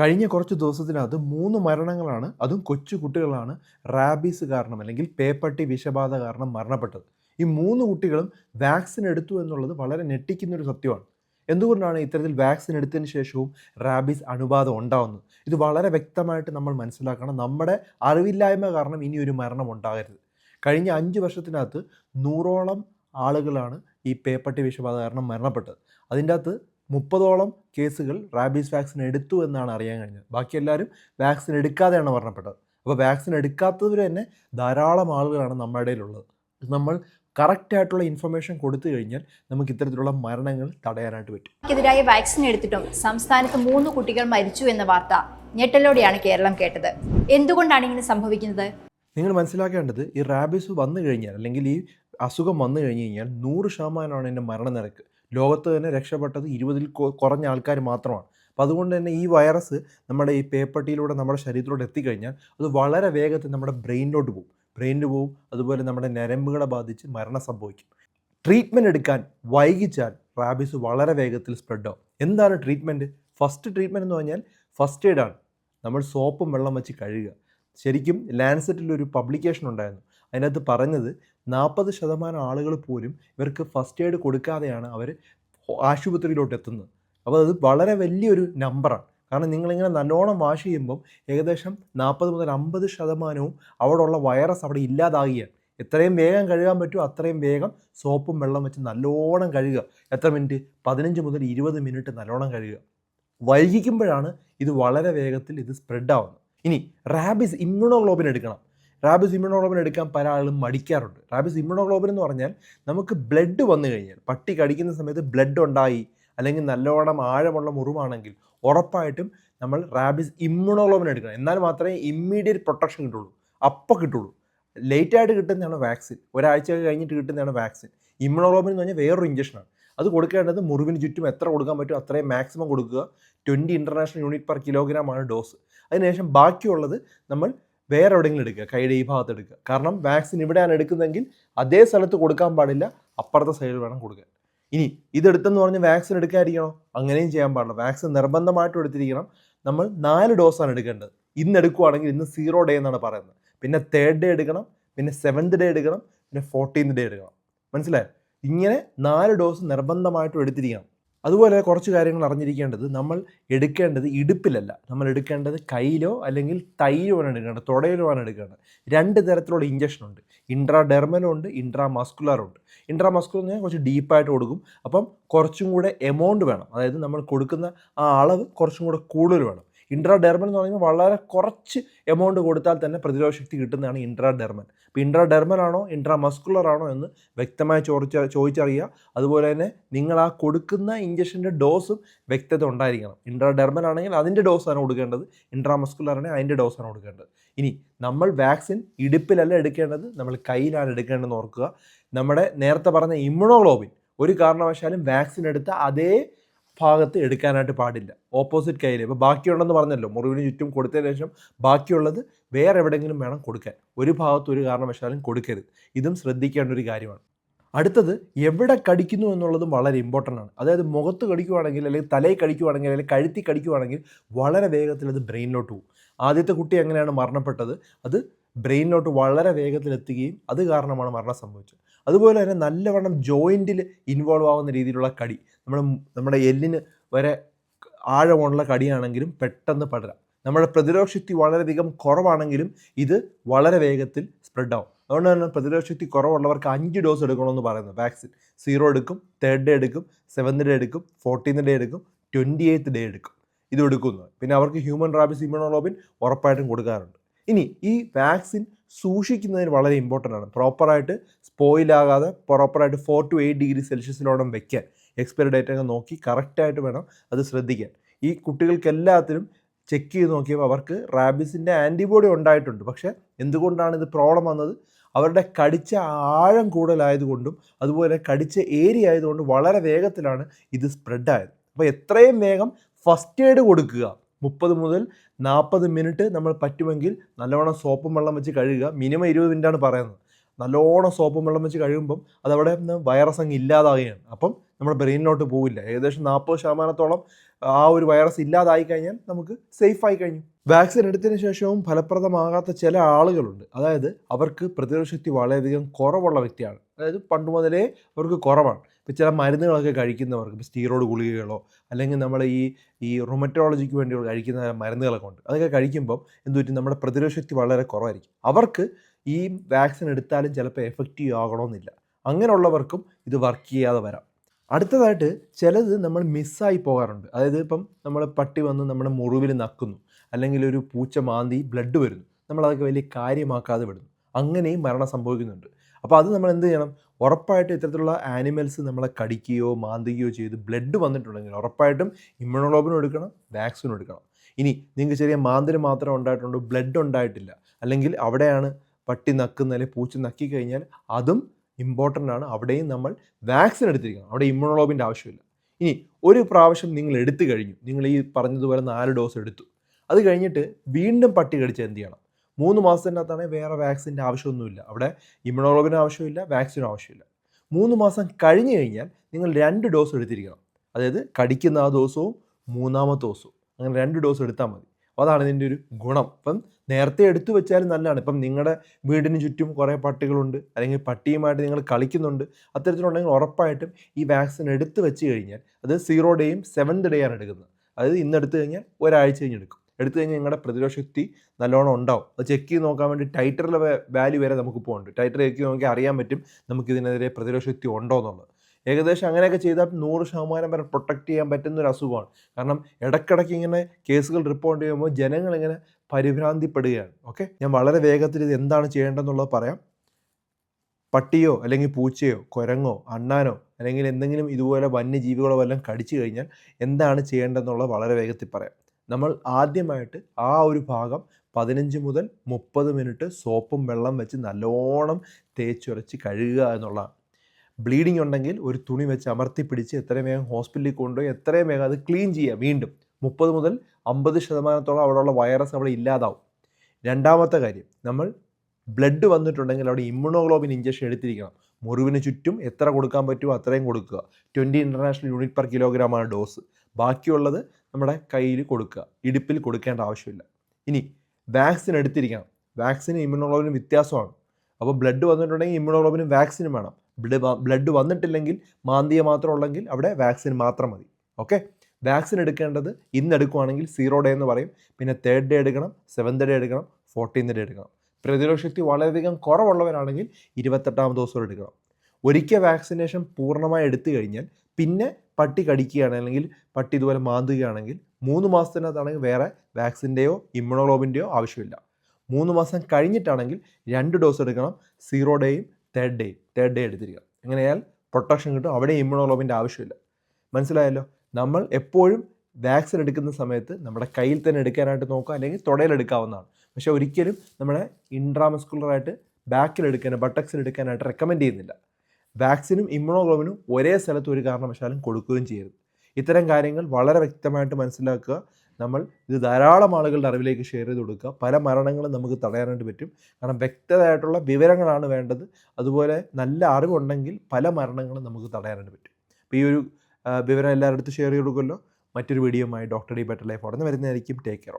കഴിഞ്ഞ കുറച്ച് ദിവസത്തിനകത്ത് മൂന്ന് മരണങ്ങളാണ് അതും കൊച്ചു കുട്ടികളാണ് റാബീസ് കാരണം അല്ലെങ്കിൽ പേപ്പട്ടി വിഷബാധ കാരണം മരണപ്പെട്ടത്. ഈ മൂന്ന് കുട്ടികളും വാക്സിൻ എടുത്തു എന്നുള്ളത് വളരെ ഞെട്ടിക്കുന്നൊരു സത്യമാണ്. എന്തുകൊണ്ടാണ് ഇത്തരത്തിൽ വാക്സിൻ എടുത്തതിന് ശേഷവും റാബീസ് അണുബാധ ഉണ്ടാകുന്നത് ഇത് വളരെ വ്യക്തമായിട്ട് നമ്മൾ മനസ്സിലാക്കണം. നമ്മുടെ അറിവില്ലായ്മ കാരണം ഇനി ഒരു മരണം ഉണ്ടാകരുത്. കഴിഞ്ഞ അഞ്ച് വർഷത്തിനകത്ത് നൂറോളം ആളുകളാണ് ഈ പേപ്പട്ടി വിഷബാധ കാരണം മരണപ്പെട്ടത്. അതിന്റെ അകത്ത് മുപ്പതോളം കേസുകൾ റാബീസ് വാക്സിൻ എടുത്തു എന്നാണ് അറിയാൻ കഴിഞ്ഞത്. ബാക്കി എല്ലാവരും വാക്സിൻ എടുക്കാതെയാണ് മരണപ്പെട്ടത്. അപ്പോൾ വാക്സിൻ എടുക്കാത്തവർ തന്നെ ധാരാളം ആളുകളാണ് നമ്മുടെ ഇടയിലുള്ളത്. നമ്മൾ നമ്മൾ കറക്റ്റായിട്ടുള്ള ഇൻഫർമേഷൻ കൊടുത്തു കഴിഞ്ഞാൽ നമുക്ക് ഇത്തരത്തിലുള്ള മരണങ്ങൾ തടയാനായിട്ട് പറ്റും. എതിരായ വാക്സിൻ എടുത്തിട്ടും സംസ്ഥാനത്ത് മൂന്ന് കുട്ടികൾ മരിച്ചു എന്ന വാർത്ത ഞെട്ടലോടെയാണ് കേരളം കേട്ടത്. എന്തുകൊണ്ടാണ് ഇങ്ങനെ സംഭവിക്കുന്നത്? നിങ്ങൾ മനസ്സിലാക്കേണ്ടത് ഈ റാബീസ് വന്നു കഴിഞ്ഞാൽ അല്ലെങ്കിൽ ഈ അസുഖം വന്നു കഴിഞ്ഞു കഴിഞ്ഞാൽ നൂറ് ശതമാനമാണ് എന്റെ മരണനിരക്ക്. ലോകത്ത് തന്നെ രക്ഷപ്പെട്ടത് ഇരുപതിൽ കുറഞ്ഞ ആൾക്കാർ മാത്രമാണ്. അപ്പോൾ അതുകൊണ്ട് തന്നെ ഈ വൈറസ് നമ്മുടെ ഈ പേപ്പട്ടിയിലൂടെ നമ്മുടെ ശരീരത്തിലൂടെ എത്തിക്കഴിഞ്ഞാൽ അത് വളരെ വേഗത്തിൽ നമ്മുടെ ബ്രെയിനിലോട്ട് പോകും. ബ്രെയിനിൽ പോവും അതുപോലെ നമ്മുടെ നരമ്പുകളെ ബാധിച്ച് മരണം സംഭവിക്കും. ട്രീറ്റ്മെന്റ് എടുക്കാൻ വൈകിച്ചാൽ റാബീസ് വളരെ വേഗത്തിൽ സ്പ്രെഡ് ആവും. എന്താണ് ട്രീറ്റ്മെന്റ് ഫസ്റ്റ് ട്രീറ്റ്മെന്റ് എന്ന് പറഞ്ഞാൽ ഫസ്റ്റ് എയ്ഡാണ് നമ്മൾ സോപ്പും വെള്ളം വെച്ച് കഴുകുക. ശരിക്കും ലാൻസറ്റിൽ ഒരു പബ്ലിക്കേഷൻ ഉണ്ടായിരുന്നു. അതിനകത്ത് പറഞ്ഞത് നാൽപ്പത് ശതമാനം ആളുകൾ പോലും ഇവർക്ക് ഫസ്റ്റ് എയ്ഡ് കൊടുക്കാതെയാണ് അവർ ആശുപത്രിയിലോട്ട് എത്തുന്നത് അപ്പോൾ അത് വളരെ വലിയൊരു നമ്പറാണ് കാരണം നിങ്ങളിങ്ങനെ നല്ലോണം വാഷ് ചെയ്യുമ്പം ഏകദേശം നാൽപ്പത് മുതൽ അമ്പത് ശതമാനവും അവിടെ ഉള്ള വൈറസ് അവിടെ ഇല്ലാതാകുകയാണ് എത്രയും വേഗം കഴുകാൻ പറ്റുമോ അത്രയും വേഗം സോപ്പും വെള്ളം വെച്ച് നല്ലോണം കഴുകുക. എത്ര മിനിറ്റ് പതിനഞ്ച് മുതൽ ഇരുപത് മിനിറ്റ് നല്ലോണം കഴുകുക. വൈകിക്കുമ്പോഴാണ് ഇത് വളരെ വേഗത്തിൽ ഇത് സ്പ്രെഡ് ആവുന്നത്. ഇനി റാബിസ് ഇമ്മ്യൂണോഗ്ലോബിൻ എടുക്കണം. റാബിസ് ഇമ്മ്യൂണോഗ്ലോബിൻ എടുക്കാൻ പല ആളുകളും മടിക്കാറുണ്ട്. റാബിസ് ഇമ്മ്യൂണോഗ്ലോബിൻ എന്ന് പറഞ്ഞാൽ നമുക്ക് ബ്ലഡ് വന്നു കഴിഞ്ഞാൽ പട്ടി കടിക്കുന്ന സമയത്ത് ബ്ലഡ് ഉണ്ടായി അല്ലെങ്കിൽ നല്ലോണം ആഴമുള്ള മുറിവാണെങ്കിൽ ഉറപ്പായിട്ടും നമ്മൾ റാബിസ് ഇമ്മ്യൂണോഗ്ലോബിൻ എടുക്കണം. എന്നാൽ മാത്രമേ ഇമ്മീഡിയറ്റ് പ്രൊട്ടക്ഷൻ കിട്ടുള്ളൂ. അപ്പോൾ കിട്ടുള്ളൂ. ലേറ്റായിട്ട് കിട്ടുന്നതാണ് വാക്സിൻ ഒരാഴ്ച കഴിഞ്ഞിട്ട് കിട്ടുന്നതാണ് വാക്സിൻ ഇമ്മ്യൂണോഗ്ലോബിൻ എന്ന് പറഞ്ഞാൽ വേറൊരു ഇഞ്ചക്ഷനാണ് അത് കൊടുക്കേണ്ടത് മുറിവിന് ചുറ്റും എത്ര കൊടുക്കാൻ പറ്റും അത്രയും മാക്സിമം കൊടുക്കുക. Twenty international unit per kilogram ആണ് ഡോസ് അതിനുശേഷം ബാക്കിയുള്ളത് നമ്മൾ വേറെ എവിടെയെങ്കിലും എടുക്കുക കൈയുടെ ഈ ഭാഗത്ത് എടുക്കുക. കാരണം വാക്സിൻ ഇവിടെയാണ് എടുക്കുന്നതെങ്കിൽ അതേ സ്ഥലത്ത് കൊടുക്കാൻ പാടില്ല അപ്പുറത്തെ സൈഡിൽ വേണം കൊടുക്കാൻ. ഇനി ഇതെടുത്തെന്ന് പറഞ്ഞ് വാക്സിൻ എടുക്കാതിരിക്കണോ? അങ്ങനെയും ചെയ്യാൻ പാടില്ല. വാക്സിൻ നിർബന്ധമായിട്ടും എടുത്തിരിക്കണം. നമ്മൾ നാല് ഡോസാണ് എടുക്കേണ്ടത്. ഇന്ന് എടുക്കുവാണെങ്കിൽ ഇന്ന് സീറോ ഡേ എന്നാണ് പറയുന്നത്. പിന്നെ തേർഡ് ഡേ എടുക്കണം പിന്നെ സെവൻത് ഡേ എടുക്കണം പിന്നെ ഫോർട്ടീൻത് ഡേ എടുക്കണം. മനസ്സിലായോ? ഇങ്ങനെ നാല് ഡോസ് നിർബന്ധമായിട്ടും എടുത്തിരിക്കണം. അതുപോലെ കുറച്ച് കാര്യങ്ങൾ അറിഞ്ഞിരിക്കേണ്ടത് നമ്മൾ എടുക്കേണ്ടത് ഇടുപ്പിലല്ല. നമ്മൾ എടുക്കേണ്ടത് കയ്യിലോ അല്ലെങ്കിൽ തൈയിലോ ആണ് എടുക്കേണ്ടത് തുടയിലോ ആണ് എടുക്കേണ്ടത്. രണ്ട് തരത്തിലുള്ള ഇഞ്ചക്ഷൻ ഉണ്ട്. ഇൻട്രാ ഡെർമലും ഉണ്ട് ഇൻട്രാ മസ്കുലാറും ഉണ്ട്. ഇൻട്രാ മസ്കുലർ എന്ന് കുറച്ച് ഡീപ്പായിട്ട് കൊടുക്കും അപ്പം കുറച്ചും കൂടെ എമൗണ്ട് വേണം. അതായത് നമ്മൾ കൊടുക്കുന്ന ആ അളവ് കുറച്ചും കൂടെ കൂടുതൽ വേണം. ഇൻട്രാ ഡെർമൽ എന്ന് പറയുമ്പോൾ വളരെ കുറച്ച് എമൗണ്ട് കൊടുത്താൽ തന്നെ പ്രതിരോധ ശക്തി കിട്ടുന്നതാണ് ഇൻട്രാ ഡെർമൽ അപ്പോൾ ഇൻട്രാ ഡെർമൽ ആണോ ഇൻട്രാ മസ്കുലർ ആണോ എന്ന് വ്യക്തമായി ചോദിച്ച ചോദിച്ചറിയുക. അതുപോലെ തന്നെ നിങ്ങൾ ആ കൊടുക്കുന്ന ഇഞ്ചക്ഷന്റെ ഡോസും വ്യക്തത ഉണ്ടായിരിക്കണം. ഇൻട്രാ ഡെർമൽ ആണെങ്കിൽ അതിന്റെ ഡോസാണ് കൊടുക്കേണ്ടത് ഇൻട്രാ മസ്കുലർ ആണെങ്കിൽ അതിന്റെ ഡോസാണ് കൊടുക്കേണ്ടത്. ഇനി നമ്മൾ വാക്സിൻ ഇടുപ്പിലല്ല എടുക്കേണ്ടത് നമ്മൾ കയ്യിലാണ് എടുക്കേണ്ടതെന്ന് ഓർക്കുക. നമ്മുടെ നേരത്തെ പറഞ്ഞ ഇമ്മ്യൂണോഗ്ലോബിൻ ഒരു കാരണവശാലും വാക്സിൻ എടുത്ത അതേ ഭാഗത്ത് എടുക്കാനായിട്ട് പാടില്ല. ഓപ്പോസിറ്റ് കയ്യിൽ ഇപ്പോൾ ബാക്കിയുണ്ടെന്ന് പറഞ്ഞല്ലോ മുറിവിന് ചുറ്റും കൊടുത്തതിന് ശേഷം ബാക്കിയുള്ളത് വേറെ എവിടെയെങ്കിലും വേണം കൊടുക്കാൻ. ഒരു ഭാഗത്ത് ഒരു കാരണവശാലും കൊടുക്കരുത്. ഇതും ശ്രദ്ധിക്കേണ്ട ഒരു കാര്യമാണ്. അടുത്തത് എവിടെ കടിക്കുന്നു എന്നുള്ളതും വളരെ ഇമ്പോർട്ടന്റ് ആണ്. അതായത് മുഖത്ത് കടിക്കുവാണെങ്കിൽ അല്ലെങ്കിൽ തലയിൽ കടിക്കുവാണെങ്കിൽ അല്ലെങ്കിൽ കഴുത്തി കടിക്കുവാണെങ്കിൽ വളരെ വേഗത്തിൽ അത് ബ്രെയിനിലോട്ട് പോകും. ആദ്യത്തെ കുട്ടി എങ്ങനെയാണ് മരണപ്പെട്ടത്? അത് ബ്രെയിനിലോട്ട് വളരെ വേഗത്തിൽ എത്തുകയും അത് കാരണമാണ് മരണം സംഭവിച്ചത്. അതുപോലെ തന്നെ നല്ലവണ്ണം ജോയിന്റിൽ ഇൻവോൾവ് ആവുന്ന രീതിയിലുള്ള കടി. നമ്മുടെ നമ്മുടെ എല്ലിന് വരെ ആഴമുള്ള കടിയാണെങ്കിലും പെട്ടെന്ന് പടരാം. നമ്മുടെ പ്രതിരോധശക്തി വളരെയധികം കുറവാണെങ്കിലും ഇത് വളരെ വേഗത്തിൽ സ്പ്രെഡ് ആവും. അതുകൊണ്ട് തന്നെ പ്രതിരോധ ശക്തി കുറവുള്ളവർക്ക് അഞ്ച് ഡോസ് എടുക്കണമെന്ന് പറയുന്നത് വാക്സിൻ സീറോ എടുക്കും തേർഡ് ഡേ എടുക്കും സെവൻത് ഡേ എടുക്കും ഫോർട്ടീൻത് ഡേ എടുക്കും ട്വന്റി എയ്ത്ത് ഡേ എടുക്കും. ഇത് എടുക്കുന്നു. പിന്നെ അവർക്ക് ഹ്യൂമൻ റാബിസ് ഇമ്യൂണോഗ്ലോബിൻ ഉറപ്പായിട്ടും കൊടുക്കാറുണ്ട്. ഇനി ഈ വാക്സിൻ സൂക്ഷിക്കുന്നതിന് വളരെ ഇമ്പോർട്ടന്റ് ആണ്. പ്രോപ്പറായിട്ട് സ്പോയിലാകാതെ പ്രോപ്പറായിട്ട് ഫോർ ടു എയ്റ്റ് ഡിഗ്രി സെൽഷ്യസിലോടം വെക്കാൻ എക്സ്പയറി ഡേറ്റ് ഒക്കെ നോക്കി കറക്റ്റായിട്ട് വേണം അത് ശ്രദ്ധിക്കാൻ. ഈ കുട്ടികൾക്ക് എല്ലാത്തിനും ചെക്ക് ചെയ്ത് നോക്കിയപ്പോൾ അവർക്ക് റാബിസിന്റെ ആന്റിബോഡി ഉണ്ടായിട്ടുണ്ട്. പക്ഷേ എന്തുകൊണ്ടാണ് ഇത് പ്രോബ്ലം വന്നത്? അവരുടെ കടിച്ച ആഴം കൂടുതലായതുകൊണ്ടും അതുപോലെ കടിച്ച ഏരിയ ആയതുകൊണ്ട് വളരെ വേഗത്തിലാണ് ഇത് സ്പ്രെഡ് ആയത്. അപ്പോൾ എത്രയും വേഗം ഫസ്റ്റ് എയ്ഡ് കൊടുക്കുക. മുപ്പത് മുതൽ നാൽപ്പത് മിനിറ്റ് നമ്മൾ പറ്റുമെങ്കിൽ നല്ലവണ്ണം സോപ്പും വെള്ളം വെച്ച് കഴുകുക. മിനിമം ഇരുപത് മിനിറ്റാണ് പറയുന്നത്. നല്ലോണം സോപ്പും വെള്ളം വെച്ച് കഴിയുമ്പം അതവിടെ നിന്ന് വൈറസ് അങ്ങ് ഇല്ലാതാകുകയാണ് അപ്പം നമ്മുടെ ബ്രെയിനിലോട്ട് പോവില്ല. ഏകദേശം നാൽപ്പത് ശതമാനത്തോളം ആ ഒരു വൈറസ് ഇല്ലാതായി കഴിഞ്ഞാൽ നമുക്ക് സേഫ് ആയി കഴിഞ്ഞു. വാക്സിൻ എടുത്തതിന് ശേഷവും ഫലപ്രദമാകാത്ത ചില ആളുകളുണ്ട്. അതായത് അവർക്ക് പ്രതിരോധശക്തി വളരെയധികം കുറവുള്ള വ്യക്തിയാണ്. അതായത് പണ്ട് മുതലേ അവർക്ക് കുറവാണ്. ഇപ്പോൾ ചില മരുന്നുകളൊക്കെ കഴിക്കുന്നവർക്ക് ഇപ്പോൾ സ്റ്റീറോയിഡ് ഗുളികകളോ അല്ലെങ്കിൽ നമ്മൾ ഈ ഈ റൊമറ്റോളജിക്ക് വേണ്ടിയുള്ള കഴിക്കുന്ന മരുന്നുകളൊക്കെ ഉണ്ട്. അതൊക്കെ കഴിക്കുമ്പം എന്ത് പറ്റും? നമ്മുടെ പ്രതിരോധശക്തി വളരെ കുറവായിരിക്കും. അവർക്ക് ഈ വാക്സിൻ എടുത്താലും ചിലപ്പോൾ എഫക്റ്റീവ് ആകണമെന്നില്ല. അങ്ങനെയുള്ളവർക്കും ഇത് വർക്ക് ചെയ്യാതെ വരാം. അടുത്തതായിട്ട് ചിലത് നമ്മൾ മിസ്സായി പോകാറുണ്ട്. അതായത് ഇപ്പം നമ്മൾ പട്ടി വന്ന് നമ്മുടെ മുറിവിൽ നക്കുന്നു. അല്ലെങ്കിൽ ഒരു പൂച്ച മാന്തി ബ്ലഡ് വരുന്നു. നമ്മളതൊക്കെ വലിയ കാര്യമാക്കാതെ വിടുന്നു. അങ്ങനെയും മരണം സംഭവിക്കുന്നുണ്ട്. അപ്പോൾ അത് നമ്മൾ എന്ത് ചെയ്യണം? ഉറപ്പായിട്ട് ഇത്തരത്തിലുള്ള ആനിമൽസ് നമ്മളെ കടിക്കുകയോ മാന്തുകയോ ചെയ്ത് ബ്ലഡ് വന്നിട്ടുണ്ടെങ്കിൽ ഉറപ്പായിട്ടും ഇമ്മ്യൂണോളോബിനും എടുക്കണം വാക്സിനും എടുക്കണം. ഇനി നിങ്ങൾക്ക് ചെറിയ മാന്തിന് മാത്രം ഉണ്ടായിട്ടുണ്ട് ബ്ലഡ് ഉണ്ടായിട്ടില്ല. അല്ലെങ്കിൽ അവിടെയാണ് പട്ടി നക്കുന്ന അല്ലെങ്കിൽ പൂച്ച നക്കി കഴിഞ്ഞാൽ അതും ഇമ്പോർട്ടന്റ് ആണ്. അവിടെയും നമ്മൾ വാക്സിൻ എടുത്തിരിക്കണം. അവിടെ ഇമ്മ്യൂണോഗ്ലോബിന്റെ ആവശ്യമില്ല. ഇനി ഒരു പ്രാവശ്യം നിങ്ങൾ എടുത്തു കഴിഞ്ഞു. നിങ്ങൾ ഈ പറഞ്ഞതുപോലെ നാല് ഡോസ് എടുത്തു. അത് കഴിഞ്ഞിട്ട് വീണ്ടും പട്ടി കടിച്ച് എന്ത് ചെയ്യണം? മൂന്ന് മാസത്തിനകത്താണെങ്കിൽ വേറെ വാക്സിന്റെ ആവശ്യമൊന്നുമില്ല. അവിടെ ഇമ്മ്യൂണോഗ്ലോബിന് ആവശ്യമില്ല വാക്സിനും ആവശ്യമില്ല. മൂന്ന് മാസം കഴിഞ്ഞ് കഴിഞ്ഞാൽ നിങ്ങൾ രണ്ട് ഡോസ് എടുത്തിരിക്കണം. അതായത് കടിക്കുന്ന ആ ദിവസവും മൂന്നാമത്തെ ദിവസവും. അങ്ങനെ രണ്ട് ഡോസ് എടുത്താൽ മതി. അതാണ് ഇതിന്റെ ഒരു ഗുണം. ഇപ്പം നേരത്തെ എടുത്തു വെച്ചാലും നല്ലതാണ്. ഇപ്പം നിങ്ങളുടെ വീടിന് ചുറ്റും കുറേ പട്ടികളുണ്ട് അല്ലെങ്കിൽ പട്ടിയുമായിട്ട് നിങ്ങൾ കളിക്കുന്നുണ്ട് അത്തരത്തിലുണ്ടെങ്കിൽ ഉറപ്പായിട്ടും ഈ വാക്സിൻ എടുത്തു വെച്ച് കഴിഞ്ഞാൽ അത് സീറോ ഡേയും സെവൻത് ഡേ ആണ് എടുക്കുന്നത്. അതായത് ഇന്ന് എടുത്തു കഴിഞ്ഞാൽ ഒരാഴ്ച കഴിഞ്ഞ് എടുക്കും. എടുത്തു കഴിഞ്ഞാൽ നിങ്ങളുടെ പ്രതിരോധ ശക്തി നല്ലോണം ഉണ്ടാവും. അത് ചെക്ക് ചെയ്ത് നോക്കാൻ വേണ്ടി ടൈറ്ററിലെ വാല്യൂ വരെ നമുക്ക് പോകുന്നുണ്ട് ടൈറ്റർ ചെക്ക് ചെയ്ത് നോക്കി അറിയാൻ പറ്റും നമുക്ക് ഇതിനെതിരെ പ്രതിരോധ ശക്തി ഉണ്ടോ എന്നുള്ളത്. ഏകദേശം അങ്ങനെയൊക്കെ ചെയ്താൽ നൂറ് ശതമാനം വരെ പ്രൊട്ടക്ട് ചെയ്യാൻ പറ്റുന്ന ഒരു അസുഖമാണ്. കാരണം ഇടയ്ക്കിടയ്ക്ക് ഇങ്ങനെ കേസുകൾ റിപ്പോർട്ട് ചെയ്യുമ്പോൾ ജനങ്ങൾ ഇങ്ങനെ പരിഭ്രാന്തിപ്പെടുകയാണ്. ഓക്കെ ഞാൻ വളരെ വേഗത്തിൽ ഇത് എന്താണ് ചെയ്യേണ്ടതെന്നുള്ളത് പറയാം. പട്ടിയോ അല്ലെങ്കിൽ പൂച്ചയോ കുരങ്ങോ അണ്ണാനോ അല്ലെങ്കിൽ എന്തെങ്കിലും ഇതുപോലെ വന്യജീവികളോ വല്ലതും കടിച്ചു കഴിഞ്ഞാൽ എന്താണ് ചെയ്യേണ്ടതെന്നുള്ളത് വളരെ വേഗത്തിൽ പറയാം. നമ്മൾ ആദ്യമായിട്ട് ആ ഒരു ഭാഗം പതിനഞ്ച് മുതൽ മുപ്പത് മിനിറ്റ് സോപ്പും വെള്ളം വെച്ച് നല്ലോണം തേച്ചുരച്ച് കഴുകുക എന്നുള്ളതാണ്. ബ്ലീഡിംഗ് ഉണ്ടെങ്കിൽ ഒരു തുണി വെച്ച് അമർത്തി പിടിച്ച് എത്രയും വേഗം ഹോസ്പിറ്റലിൽ കൊണ്ടുപോയി എത്രയും വേഗം അത് ക്ലീൻ ചെയ്യുക വീണ്ടും. മുപ്പത് മുതൽ അമ്പത് ശതമാനത്തോളം അവിടെയുള്ള വൈറസ് അവിടെ ഇല്ലാതാവും. രണ്ടാമത്തെ കാര്യം നമ്മൾ ബ്ലഡ് വന്നിട്ടുണ്ടെങ്കിൽ അവിടെ ഇമ്മ്യൂണോഗ്ലോബിൻ ഇഞ്ചക്ഷൻ എടുത്തിരിക്കണം. മുറിവിന് ചുറ്റും എത്ര കൊടുക്കാൻ പറ്റുമോ അത്രയും കൊടുക്കുക. ട്വന്റി ഇന്റർനാഷണൽ യൂണിറ്റ് പെർ കിലോഗ്രാമാണ് ഡോസ്. ബാക്കിയുള്ളത് നമ്മുടെ കയ്യിൽ കൊടുക്കുക. ഇടുപ്പിൽ കൊടുക്കേണ്ട ആവശ്യമില്ല. ഇനി വാക്സിൻ എടുത്തിരിക്കണം. വാക്സിന് ഇമ്മ്യൂണോഗ്ലോബിനും വ്യത്യാസമാണ്. അപ്പോൾ ബ്ലഡ് വന്നിട്ടുണ്ടെങ്കിൽ ഇമ്മ്യൂണോഗ്ലോബിനും വാക്സിനും വേണം. ബ്ലഡ് ബ്ലഡ് വന്നിട്ടില്ലെങ്കിൽ മാന്തിയ മാത്രം ഉള്ളെങ്കിൽ അവിടെ വാക്സിൻ മാത്രം മതി. ഓക്കെ വാക്സിൻ എടുക്കേണ്ടത് ഇന്ന് എടുക്കുവാണെങ്കിൽ സീറോ ഡേ എന്ന് പറയും. പിന്നെ തേർഡ് ഡേ എടുക്കണം സെവൻത് ഡേ എടുക്കണം ഫോർട്ടീൻത് ഡേ എടുക്കണം. പ്രതിരോധശക്തി വളരെയധികം കുറവുള്ളവരാണെങ്കിൽ ഇരുപത്തെട്ടാം ദിവസം എടുക്കണം. ഒരിക്കൽ വാക്സിനേഷൻ പൂർണമായി എടുത്തു കഴിഞ്ഞാൽ പിന്നെ പട്ടി കടിക്കുകയാണ് അല്ലെങ്കിൽ പട്ടി ഇതുപോലെ മാന്തുകയാണെങ്കിൽ മൂന്ന് മാസത്തിനകത്താണെങ്കിൽ വേറെ വാക്സിന്റെയോ ഇമ്മ്യൂണോഗ്ലോബിന്റെയോ ആവശ്യമില്ല. മൂന്ന് മാസം കഴിഞ്ഞിട്ടാണെങ്കിൽ രണ്ട് ഡോസ് എടുക്കണം സീറോ ഡേയും തേർഡ് ഡേയും തേർഡ് ഡേ എടുത്തിരിക്കുക. എങ്ങനെയാൽ പ്രൊട്ടക്ഷൻ കിട്ടും അവിടെ ഇമ്മ്യൂണോഗ്ലോബിന്റെ ആവശ്യമില്ല. മനസ്സിലായല്ലോ? നമ്മൾ എപ്പോഴും വാക്സിൻ എടുക്കുന്ന സമയത്ത് നമ്മുടെ കയ്യിൽ തന്നെ എടുക്കാനായിട്ട് നോക്കുക അല്ലെങ്കിൽ തുടയിൽ എടുക്കാവുന്നതാണ്. പക്ഷേ ഒരിക്കലും നമ്മുടെ ഇൻട്രാമസ്കുലറായിട്ട് ബാക്കിൽ എടുക്കാനോ ബട്ടക്സിൽ എടുക്കാനായിട്ട് റെക്കമെൻഡ് ചെയ്യുന്നില്ല. വാക്സിനും ഇമ്മ്യൂണോഗ്ലോബിനും ഒരേ സ്ഥലത്ത് ഒരു കാരണവശാലും കൊടുക്കുകയും ചെയ്യരുത്. ഇത്തരം കാര്യങ്ങൾ വളരെ വ്യക്തമായിട്ട് മനസ്സിലാക്കുക. നമ്മൾ ഇത് ധാരാളം ആളുകളുടെ അറിവിലേക്ക് ഷെയർ ചെയ്ത് കൊടുക്കുക. പല മരണങ്ങളും നമുക്ക് തടയാനായിട്ട് പറ്റും. കാരണം വ്യക്തമായിട്ടുള്ള വിവരങ്ങളാണ് വേണ്ടത്. അതുപോലെ നല്ല അറിവുണ്ടെങ്കിൽ പല മരണങ്ങളും നമുക്ക് തടയാനായിട്ട് പറ്റും. അപ്പോൾ ഈ ഒരു വിവരം എല്ലാവരുടെ അടുത്ത് ഷെയർ ചെയ്ത് കൊടുക്കുമല്ലോ. മറ്റൊരു വീഡിയോയുമായി ഡോക്ടർ ഡി ബെറ്റർ ലൈഫ് ഉടനെ വരുന്നതായിരിക്കും. Take care